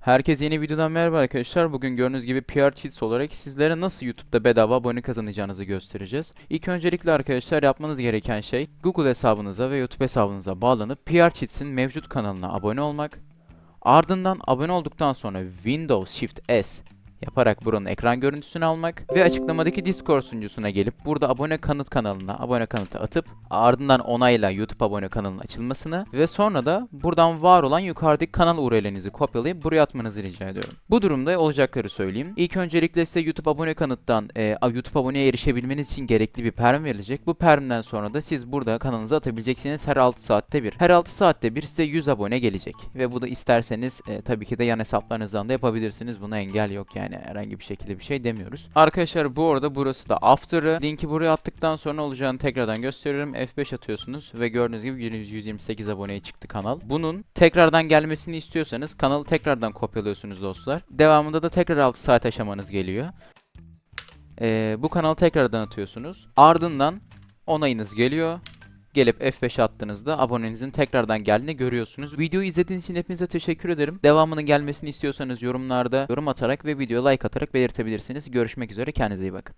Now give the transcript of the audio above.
Herkese yeni videodan merhaba arkadaşlar. Bugün gördüğünüz gibi PR Cheats olarak sizlere nasıl YouTube'da bedava abone kazanacağınızı göstereceğiz. İlk öncelikle arkadaşlar yapmanız gereken şey Google hesabınıza ve YouTube hesabınıza bağlanıp PR Cheats'in mevcut kanalına abone olmak. Ardından abone olduktan sonra Windows Shift S yaparak buranın ekran görüntüsünü almak ve açıklamadaki Discord sunucusuna gelip burada abone kanıt kanalına abone kanıtı atıp ardından onayla YouTube abone kanalının açılmasını ve sonra da buradan var olan yukarıdaki kanal URL'inizi kopyalayıp buraya atmanızı rica ediyorum. Bu durumda olacakları söyleyeyim. İlk öncelikle size YouTube abone kanıttan e, YouTube aboneye erişebilmeniz için gerekli bir perm verilecek. Bu permden sonra da siz burada kanalınıza atabileceksiniz her 6 saatte bir. Her 6 saatte bir size 100 abone gelecek. Ve bu da isterseniz e, tabii ki de yan hesaplarınızdan da yapabilirsiniz. Buna engel yok yani herhangi bir şekilde bir şey demiyoruz. Arkadaşlar bu arada burası da after'ı. Linki buraya attıktan sonra olacağını tekrardan gösteriyorum. F5 atıyorsunuz ve gördüğünüz gibi 100 128 aboneye çıktı kanal. Bunun tekrardan gelmesini istiyorsanız kanalı tekrardan kopyalıyorsunuz dostlar. Devamında da tekrar 6 saat aşamanız geliyor. Ee, bu kanalı tekrardan atıyorsunuz. Ardından onayınız geliyor. Gelip F5 attığınızda abonenizin tekrardan geldiğini görüyorsunuz. Videoyu izlediğiniz için hepinize teşekkür ederim. Devamının gelmesini istiyorsanız yorumlarda yorum atarak ve videoya like atarak belirtebilirsiniz. Görüşmek üzere kendinize iyi bakın.